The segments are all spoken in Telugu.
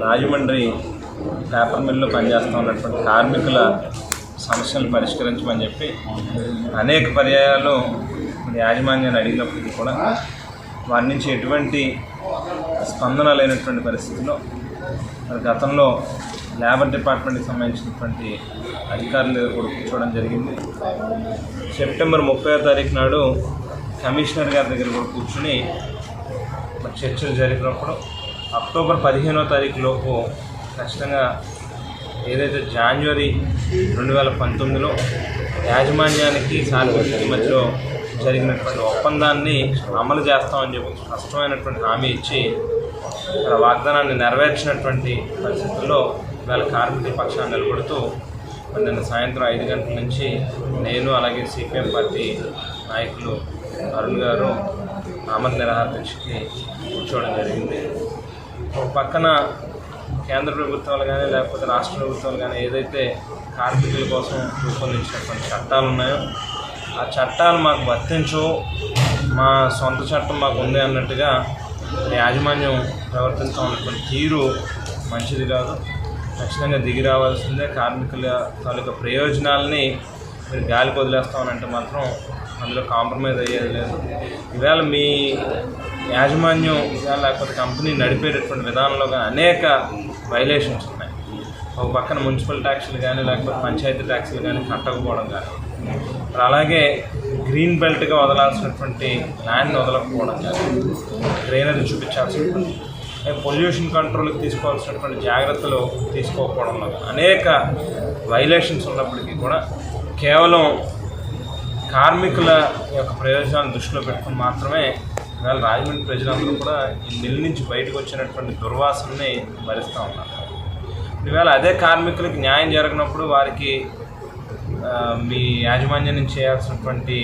రాజమండ్రి పేపర్ మిల్లులో పనిచేస్తూ ఉన్నటువంటి కార్మికుల సమస్యలను పరిష్కరించమని చెప్పి అనేక పర్యాయాలు యాజమాన్యాన్ని అడిగినప్పటికీ కూడా వారి నుంచి ఎటువంటి స్పందన లేనటువంటి పరిస్థితిలో మరి గతంలో లేబర్ డిపార్ట్మెంట్కి సంబంధించినటువంటి అధికారుల దగ్గర కూడా కూర్చోవడం జరిగింది. సెప్టెంబర్ ముప్పై తారీఖు నాడు కమిషనర్ గారి దగ్గర కూడా కూర్చుని చర్చలు జరిపినప్పుడు అక్టోబర్ పదిహేనో తారీఖు లోపు ఖచ్చితంగా ఏదైతే జాన్వరి రెండు వేల పంతొమ్మిదిలో యాజమాన్యానికి సార్వత్రిక మధ్యలో జరిగినటువంటి ఒప్పందాన్ని అమలు చేస్తామని చెప్పి స్పష్టమైనటువంటి హామీ ఇచ్చి వాగ్దానాన్ని నెరవేర్చినటువంటి పరిస్థితుల్లో ఇవాళ కార్మిక పక్షాన్ని నిలబడుతూ నిన్న సాయంత్రం ఐదు గంటల నుంచి నేను అలాగే సిపిఎం పార్టీ నాయకులు అరుణ్ గారు ఆమర నిరాహార దీక్షకి కూర్చోవడం జరిగింది. ఒక పక్కన కేంద్ర ప్రభుత్వాలు కానీ లేకపోతే రాష్ట్ర ప్రభుత్వాలు కానీ ఏదైతే కార్మికుల కోసం రూపొందించినటువంటి చట్టాలు ఉన్నాయో ఆ చట్టాలు మాకు వర్తించు మా సొంత చట్టం మాకు ఉంది అన్నట్టుగా యాజమాన్యం ప్రవర్తించడం ఉన్నటువంటి తీరు మంచిది కాదు. ఖచ్చితంగా దిగి రావాల్సిందే. కార్మికుల తాలూకా ప్రయోజనాలని మీరు గాలికి వదిలేస్తామనంటే మాత్రం అందులో కాంప్రమైజ్ అయ్యేది లేదు. ఈవేళ మీ యాజమాన్యం లేకపోతే కంపెనీ నడిపేటటువంటి విధానంలో కానీ అనేక వైలేషన్స్ ఉన్నాయి. ఒక పక్కన మున్సిపల్ ట్యాక్స్లు కానీ లేకపోతే పంచాయతీ ట్యాక్స్లు కానీ కట్టకపోవడం కానీ. మరి అలాగే గ్రీన్ బెల్ట్గా వదలాల్సినటువంటి ల్యాండ్ని వదలకపోవడం కానీ గ్రీనరీ చూపించాల్సినటువంటి పొల్యూషన్ కంట్రోల్కి తీసుకోవాల్సినటువంటి జాగ్రత్తలు తీసుకోకపోవడంలో అనేక వైలేషన్స్ ఉన్నప్పటికీ కూడా కేవలం కార్మికుల యొక్క ప్రయోజనాలను దృష్టిలో పెట్టుకుని మాత్రమే ఇవాళ రాజమండ్రి ప్రజలందరూ కూడా ఈ మిల్ నుంచి బయటకు వచ్చినటువంటి దుర్వాసనని భరిస్తూ ఉన్నారు. ఇవాళ అదే కార్మికులకు న్యాయం జరగనప్పుడు వారికి మీ యాజమాన్యం నుంచి చేయాల్సినటువంటి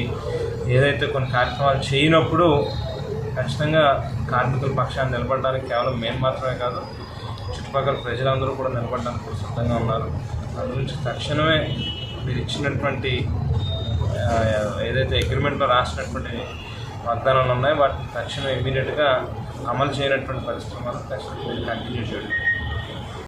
ఏదైతే కొన్ని కార్యక్రమాలు చేయనప్పుడు ఖచ్చితంగా కార్మికుల పక్షాన్ని నిలబడడానికి కేవలం మేము మాత్రమే కాదు చుట్టుపక్కల ప్రజలందరూ కూడా నిలబడడానికి సిద్ధంగా ఉన్నారు. అందు నుంచి తక్షణమే మీరు ఇచ్చినటువంటి ఏదైతే అగ్రిమెంట్లో రాసినటువంటి వాగ్దానాలు ఉన్నాయి. వాటిని తక్షణం ఇమీడియట్గా అమలు చేయనటువంటి పరిస్థితులు మాత్రం కంటిన్యూ చేయాలి